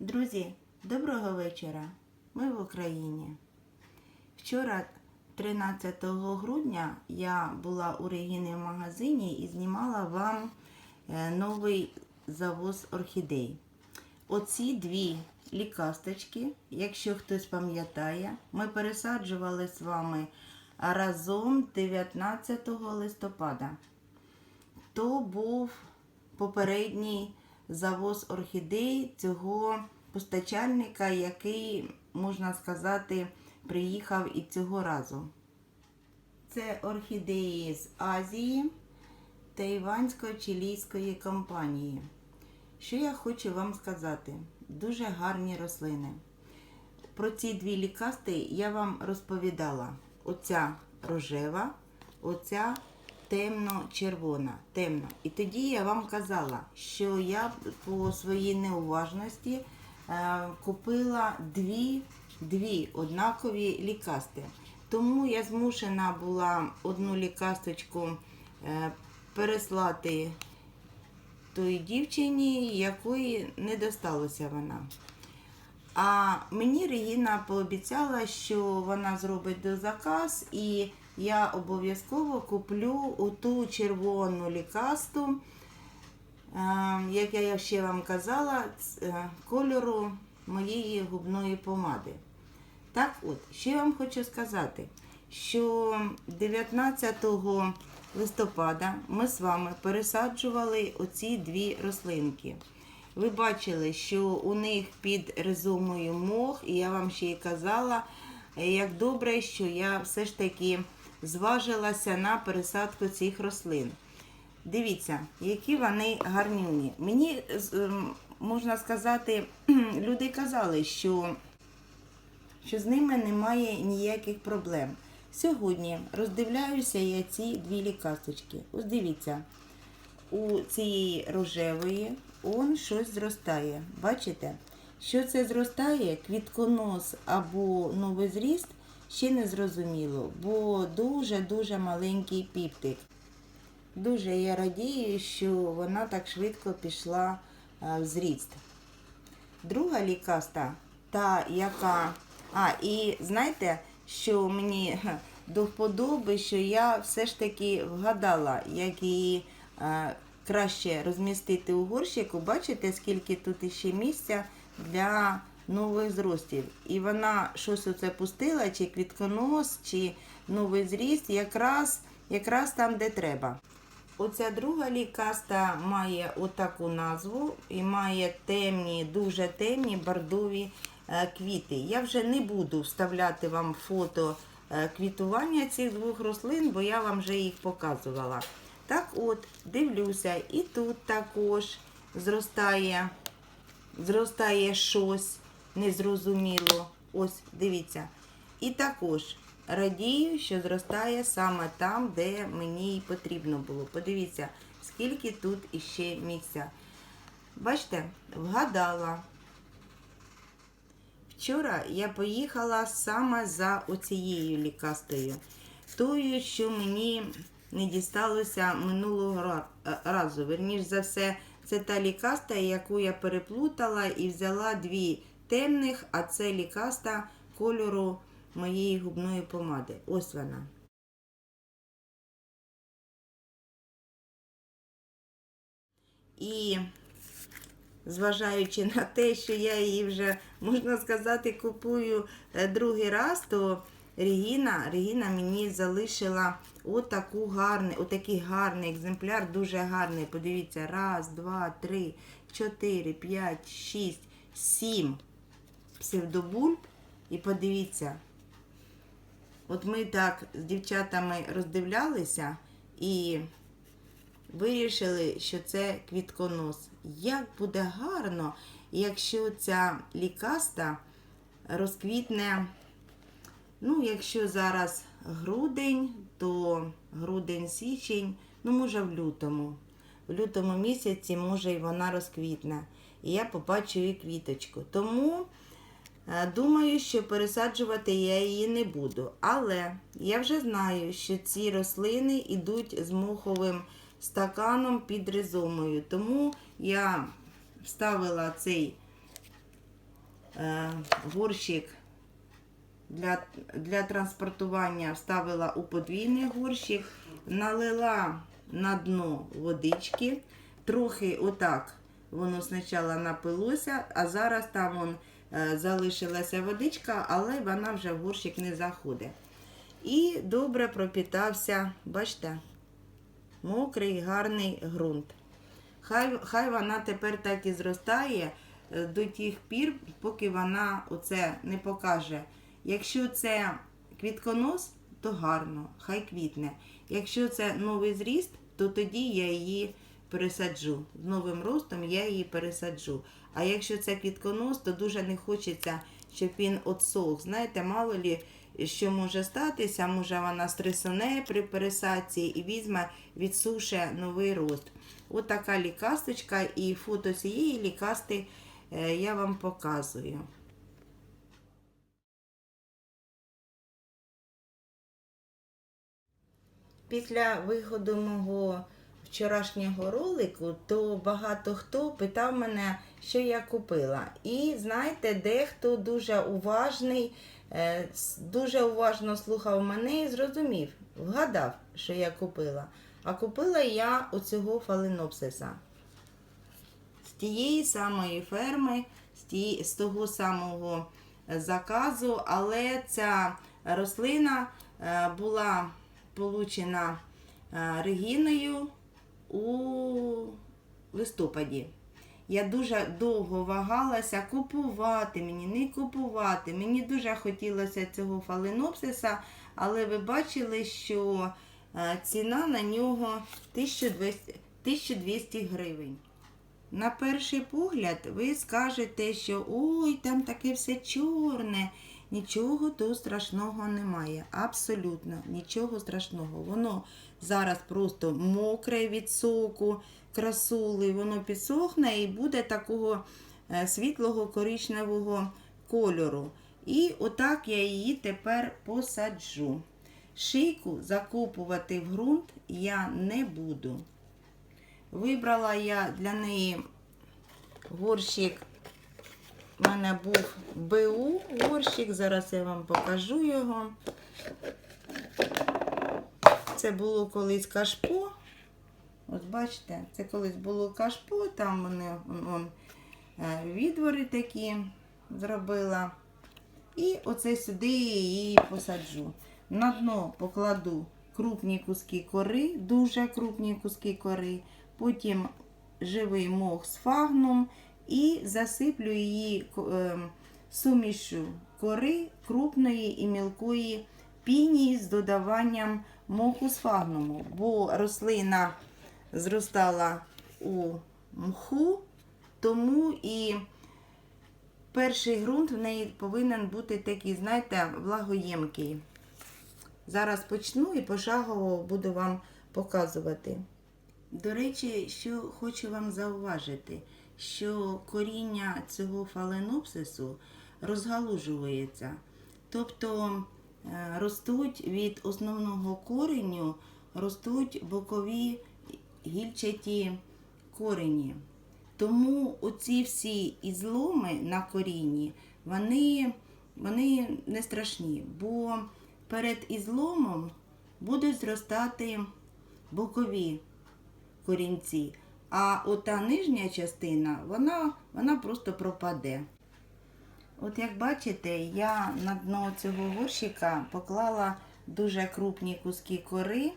Друзі, доброго вечора. Ми в Україні. Вчора, 13 грудня, я була у Регіни в магазині і знімала вам е, новий завоз орхідей. Оці дві лікасточки, якщо хтось пам'ятає, ми пересаджували з вами разом 19 листопада. То був попередній завоз орхідей цього постачальника, який, можна сказати, приїхав і цього разу. Це орхідеї з Азії тайвансько-чилійської компанії. Що я хочу вам сказати? Дуже гарні рослини. Про ці дві лікасти я вам розповідала. Оця рожева, оця темно-червона. Темно. І тоді я вам казала, що я по своїй неуважності е, купила дві, дві однакові лікасти. Тому я змушена була одну лікасточку е, переслати тої дівчині, якої не досталося вона. А мені Регіна пообіцяла, що вона зробить до заказ, і я обов'язково куплю оту червону лікасту, е, як я ще вам казала, е, кольору моєї губної помади. Так от, що вам хочу сказати, що 19 листопада ми з вами пересаджували оці дві рослинки. Ви бачили, що у них під ризомою мох, і я вам ще й казала, е, як добре, що я все ж таки зважилася на пересадку цих рослин. Дивіться, які вони гарнюні. Мені ем, можна сказати, люди казали, що що з ними немає ніяких проблем. Сьогодні роздивляюся я ці дві лікасточки. Ось дивіться, у цієї рожевої он щось зростає. Бачите? Що це зростає? Квітконос або новий зріст ще не зрозуміло, бо дуже-дуже маленький піптик. Дуже я радію, що вона так швидко пішла в зріст. Друга лікаста, та яка. А, і знаєте, що мені до вподоби, що я все ж таки вгадала, як її е, краще розмістити у горщику. Бачите, скільки тут іще місця для нових зростів. І вона щось оце пустила, чи квітконос, чи новий зріст, якраз, якраз там, де треба. Оця друга лікаста має отаку назву і має темні, дуже темні бордові е, квіти. Я вже не буду вставляти вам фото е, квітування цих двох рослин, бо я вам вже їх показувала. Так от, дивлюся, і тут також зростає, зростає щось незрозуміло. Ось, дивіться. І також радію, що зростає саме там, де мені й потрібно було. Подивіться, скільки тут іще місця. Бачите, вгадала. Вчора я поїхала саме за оцією лікастою. Тою, що мені не дісталося минулого е, разу. Верніш за все, це та лікаста, яку я переплутала і взяла дві темних, а це лікаста кольору моєї губної помади. Ось вона. І зважаючи на те, що я її вже, можна сказати, купую е, другий раз, то Регіна, Регіна мені залишила отаку гарний, отакий гарний екземпляр, дуже гарний. Подивіться, раз, два, три, чотири, п'ять, шість, сім псевдобульб. І подивіться, от ми так з дівчатами роздивлялися і вирішили, що це квітконос. Як буде гарно, якщо ця лікаста розквітне, ну, якщо зараз грудень, то грудень-січень, ну, може, в лютому. В лютому місяці, може, і вона розквітне. І я побачу її квіточку. Тому Думаю, що пересаджувати я її не буду. Але я вже знаю, що ці рослини йдуть з моховим стаканом під ризомою. Тому я вставила цей е, горщик для, для транспортування вставила у подвійний горщик, налила на дно водички, трохи отак воно спочатку напилося, а зараз там вон, е, залишилася водичка, але вона вже в горщик не заходить. І добре пропітався, бачите, мокрий, гарний ґрунт. Хай, хай вона тепер так і зростає е, до тих пір, поки вона оце не покаже. Якщо це квітконос, то гарно, хай квітне. Якщо це новий зріст, то тоді я її пересаджу. З новим ростом я її пересаджу. А якщо це квітконос, то дуже не хочеться, щоб він отсох. Знаєте, мало лі, що може статися, може вона стресоне при пересадці і візьме, відсуше новий рост. От така лікасточка і фото цієї лікасти е, я вам показую. Після виходу мого вчорашнього ролику, то багато хто питав мене, що я купила. І знаєте, дехто дуже уважний, е, дуже уважно слухав мене і зрозумів, вгадав, що я купила. А купила я оцього фаленопсиса. З тієї самої ферми, з, тієї, з того самого е, заказу, але ця рослина е, була получена Регіною у листопаді. Я дуже довго вагалася купувати мені, не купувати. Мені дуже хотілося цього фаленопсиса, але ви бачили, що е, ціна на нього 1200, 1200 гривень. На перший погляд ви скажете, що ой, там таке все чорне. Нічого тут страшного немає. Абсолютно нічого страшного. Воно зараз просто мокре від соку, красули, воно підсохне і буде такого е, світлого коричневого кольору. І отак я її тепер посаджу. Шийку закопувати в ґрунт я не буду. Вибрала я для неї горщик. У мене був БУ горщик, зараз я вам покажу його. Це було колись кашпо. Ось бачите, це колись було кашпо, там вони он, он, е, відвори такі зробила. І оце сюди я її посаджу. На дно покладу крупні куски кори, дуже крупні куски кори, потім живий мох з фагном і засиплю її е, сумішю кори крупної і мілкої піні з додаванням моху з фагнуму, бо рослина зростала у мху, тому і перший ґрунт в неї повинен бути такий, знаєте, влагоємкий. Зараз почну і пошагово буду вам показувати. До речі, що хочу вам зауважити, що коріння цього фаленопсису розгалужується. Тобто е, ростуть від основного кореню, ростуть бокові гільчаті корені. Тому оці всі ізломи на корінні, вони, вони не страшні, бо перед ізломом будуть зростати бокові корінці, а ота нижня частина, вона, вона просто пропаде. От як бачите, я на дно цього горщика поклала дуже крупні куски кори,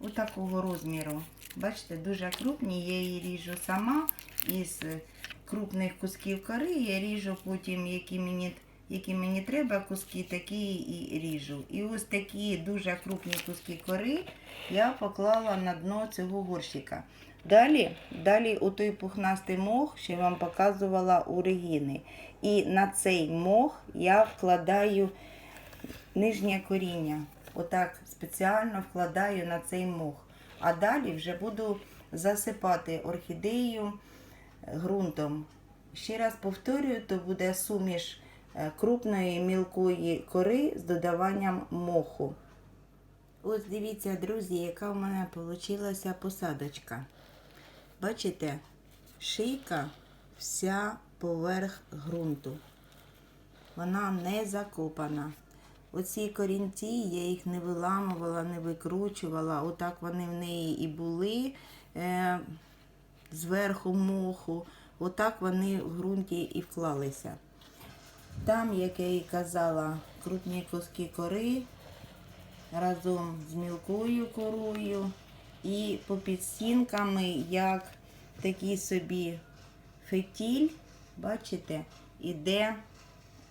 отакого розміру. Бачите, дуже крупні, я її ріжу сама із крупних кусків кори, я ріжу потім, які мені, які мені треба куски, такі і ріжу. І ось такі дуже крупні куски кори я поклала на дно цього горщика. Далі, далі отой пухнастий мох, що я вам показувала у Регіни. І на цей мох я вкладаю нижнє коріння. Отак спеціально вкладаю на цей мох. А далі вже буду засипати орхідею ґрунтом. Ще раз повторюю, то буде суміш е, крупної мілкої кори з додаванням моху. Ось дивіться, друзі, яка в мене вийшла посадочка. Бачите, шийка вся поверх ґрунту. вона не закопана. Оці корінці, я їх не виламувала, не викручувала. Отак вони в неї і були е, зверху моху. Отак вони в ґрунті і вклалися. Там, як я і казала, крупні куски кори разом з мілкою корою і попід стінками, як такий собі фетіль, бачите, іде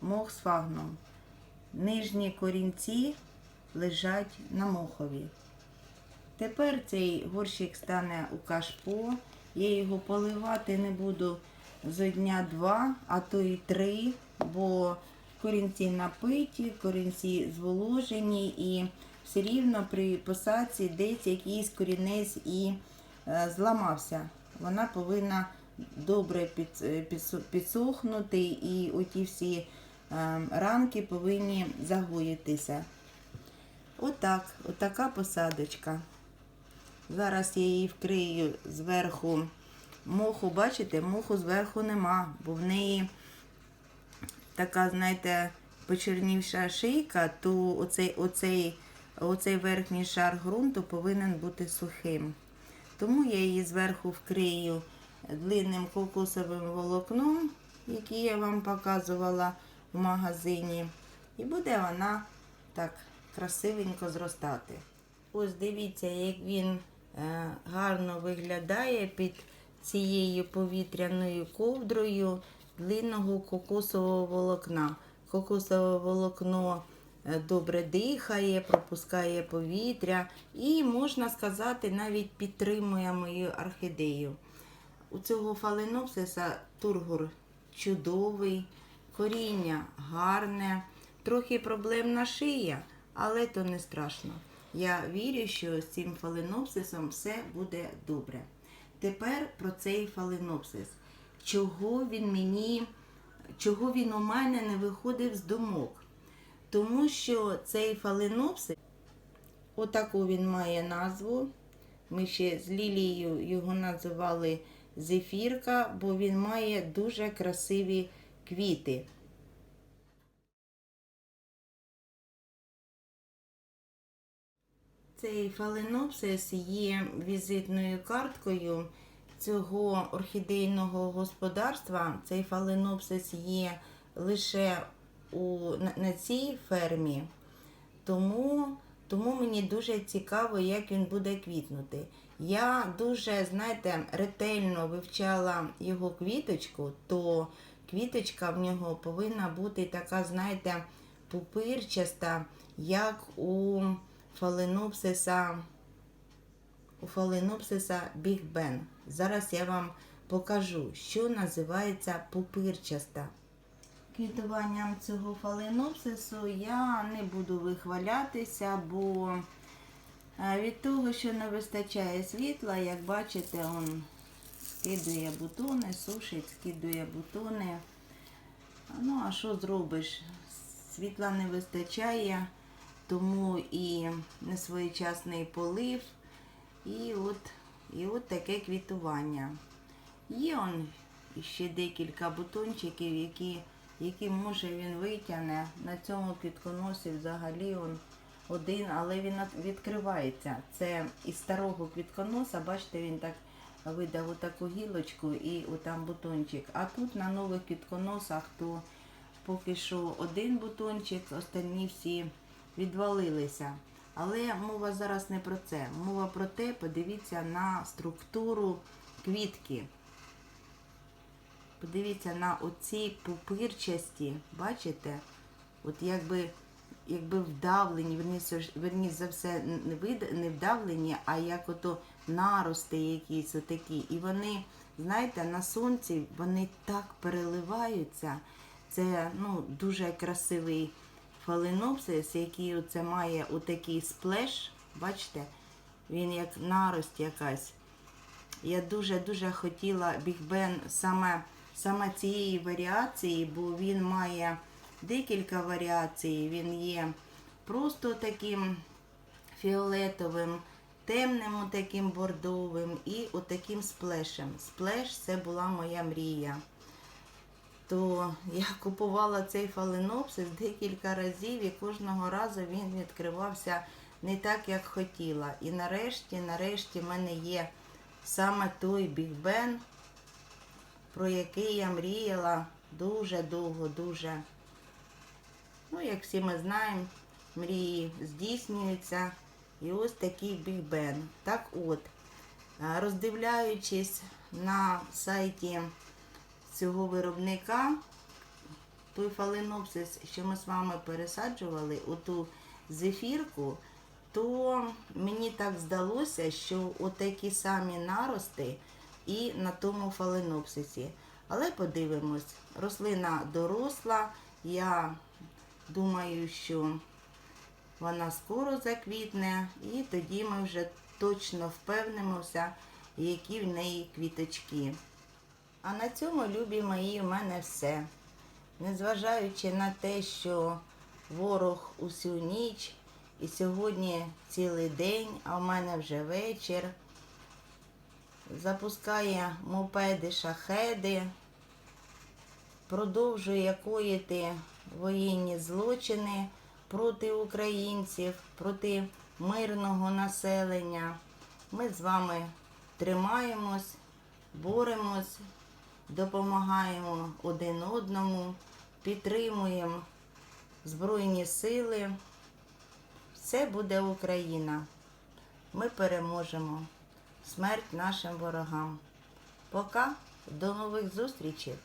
мох з фагном. Нижні корінці лежать на мохові. Тепер цей горщик стане у кашпо. Я його поливати не буду зо дня два, а то й три, бо корінці напиті, корінці зволожені і все рівно при посадці десь якийсь корінець і е, зламався. Вона повинна добре е, підсохнути і оті всі е, ранки повинні загоїтися. Отак, отака посадочка. Зараз я її вкрию зверху моху. Бачите, моху зверху нема, бо в неї така, знаєте, почернівша шийка, то оцей, оцей, оцей верхній шар ґрунту повинен бути сухим. Тому я її зверху вкрию длинним кокосовим волокном, який я вам показувала в магазині. І буде вона так красивенько зростати. Ось дивіться, як він е, гарно виглядає під цією повітряною ковдрою длинного кокосового волокна. Кокосове волокно добре дихає, пропускає повітря і, можна сказати, навіть підтримує мою орхідею. У цього фаленопсиса тургур чудовий, коріння гарне, трохи проблемна шия, але то не страшно. Я вірю, що з цим фаленопсисом все буде добре. Тепер про цей фаленопсис. Чого він мені, чого він у мене не виходив з думок? Тому що цей фаленопсис, отаку він має назву. Ми ще з Лілією його називали зефірка, бо він має дуже красиві квіти. Цей фаленопсис є візитною карткою цього орхідейного господарства. Цей фаленопсис є лише у, на, на цій фермі. Тому, тому мені дуже цікаво, як він буде квітнути. Я дуже, знаєте, ретельно вивчала його квіточку, то квіточка в нього повинна бути така, знаєте, пупирчаста, як у фаленопсиса, у фаленопсиса Біг Бен. Зараз я вам покажу, що називається пупирчаста. Квітуванням цього фаленопсису я не буду вихвалятися, бо е, від того, що не вистачає світла, як бачите, он скидує бутони, сушить, скидує бутони. Ну, а що зробиш? Світла не вистачає, тому і несвоєчасний полив, і от, і от таке квітування. Є он ще декілька бутончиків, які, які може він витягне. На цьому квітконосі взагалі он один, але він відкривається. Це із старого квітконоса, бачите, він так видав отаку гілочку і отам бутончик. А тут на нових квітконосах то поки що один бутончик, останні всі відвалилися. Але мова зараз не про це. Мова про те, подивіться на структуру квітки. Подивіться на оці пупирчасті, бачите? От якби, якби вдавлені, верніше, за все, не, вид- не вдавлені, а як ото нарости якісь отакі. І вони, знаєте, на сонці вони так переливаються. Це ну, дуже красивий фаленопсис, який оце має отакий сплеш. Бачите? Він як нарость якась. Я дуже-дуже хотіла Біг Бен саме, саме цієї варіації, бо він має декілька варіацій. Він є просто таким фіолетовим, темним таким бордовим і отаким сплешем. Сплеш це була моя мрія. то я купувала цей фаленопсис декілька разів і кожного разу він відкривався не так, як хотіла. І нарешті, нарешті, в мене є саме той Біг Бен, про який я мріяла дуже довго, дуже. Ну, як всі ми знаємо, мрії здійснюються. І ось такий Біг Бен. Так от, роздивляючись на сайті цього виробника, той фаленопсис, що ми з вами пересаджували, оту зефірку, то мені так здалося, що отакі самі нарости і на тому фаленопсисі. Але подивимось, рослина доросла. Я думаю, що вона скоро заквітне, і тоді ми вже точно впевнимося, які в неї квіточки. А на цьому, любі мої, в мене все. Незважаючи на те, що ворог усю ніч і сьогодні цілий день, а в мене вже вечір, запускає мопеди, шахеди, продовжує коїти воєнні злочини проти українців, проти мирного населення. Ми з вами тримаємось, боремось, допомагаємо один одному, підтримуємо Збройні сили. Все буде Україна. Ми переможемо. Смерть нашим ворогам. Пока, до нових зустрічей!